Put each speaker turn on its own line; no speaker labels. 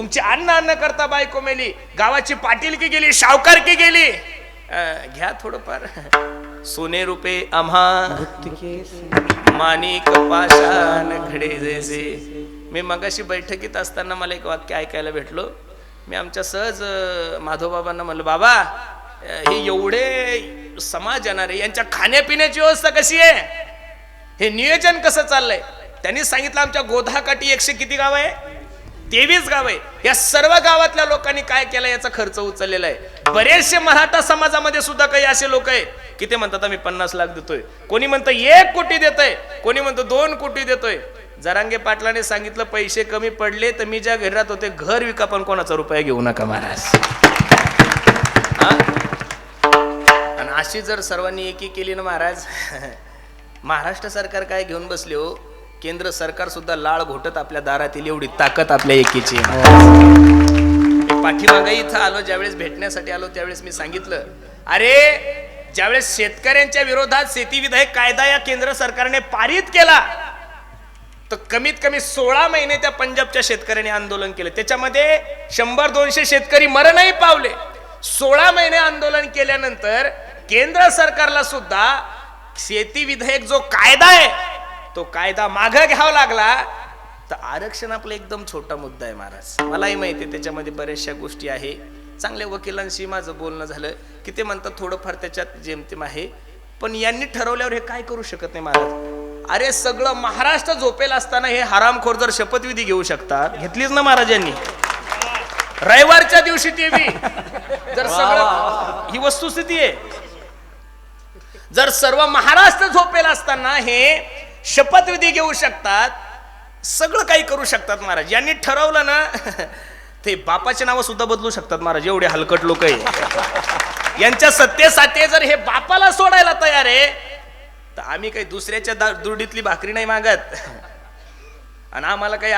तुमची अन्न अन्न करता बायको मेली गावाची पाटीलकी गेली सावकारकी गेली. घ्या थोडंफार. सोने रुपे आम्हा. माणिक पाषाण घडे जैसे मी मगाशी बैठकीत असताना मला एक वाक्य ऐकायला भेटलो. मी आमच्या सहज माधवबाबांना म्हणलं बाबा हे एवढे समाज येणारे यांच्या खाण्यापिण्याची व्यवस्था कशी आहे? हे नियोजन कसं चाललंय? त्यांनी सांगितलं आमच्या गोधाकाठी एकशे किती गाव आहे? तेवीस गाव आहे. या सर्व गावातल्या लोकांनी काय केलं याचा खर्च उचललेला आहे. बरेचसे मराठा समाजामध्ये सुद्धा काही असे लोक आहे की ते म्हणतात आम्ही पन्नास लाख देतोय. कोणी म्हणतं एक कोटी देतोय. कोणी म्हणतं दोन कोटी देतोय. जरांगे पाटलाने सांगितलं पैसे कमी पडले तर मी ज्या घरी राहत होते घर विका पण कोणाचा रुपया घेऊ नका महाराज. आणि अशी जर सर्वांनी एकी केली ना महाराज महाराष्ट्र सरकार काय घेऊन बसले हो? केंद्र सरकार सुद्धा लाळ घोटत आपल्या दारातील एवढी ताकद आपल्या एकीची. आहे. मी पाठीमागे इथं आलो ज्यावेळेस भेटण्यासाठी आलो त्यावेळेस मी सांगितलं अरे ज्यावेळेस शेतकऱ्यांच्या विरोधात शेती विधायक कायदा या केंद्र सरकारने पारित केला तर कमीत कमी सोळा महिने त्या पंजाबच्या शेतकऱ्यांनी आंदोलन केलं. त्याच्यामध्ये शंभर दोनशे शेतकरी मरणही पावले. सोळा महिने आंदोलन केल्यानंतर केंद्र सरकारला सुद्धा शेती विधेयक जो कायदा आहे तो कायदा माग घ्यावा लागला तर आरक्षण आपला एकदम छोटा मुद्दा आहे महाराज. मलाही माहिती आहे त्याच्यामध्ये बऱ्याचशा गोष्टी आहे. चांगल्या वकिलांशी माझं बोलणं झालं की ते म्हणतात थोडंफार त्याच्यात जेमतेम आहे. पण यांनी ठरवल्यावर हे काय करू शकत नाही महाराज? अरे सगळं महाराष्ट्र झोपेल असताना हे हरामखोर जर शपथविधी घेऊ शकतात घेतलीच ना महाराजांनी रविवारच्या दिवशी ते बी. जर सगळं ही वस्तुस्थिती आहे. जर सर्व महाराष्ट्र झोपेल असताना हे शपथविधी घेऊ शकतात सगळं काही करू शकतात महाराज. यांनी ठरवलं ना ते बापाचे नावं सुद्धा बदलू शकतात महाराज एवढे हलकट लोक आहे. यांच्या सत्तेसाठी जर हे बापाला सोडायला तयार आहे तर आम्ही काही दुसऱ्याच्या दुर्डीतली भाकरी नाही मागत. आणि आम्हाला काही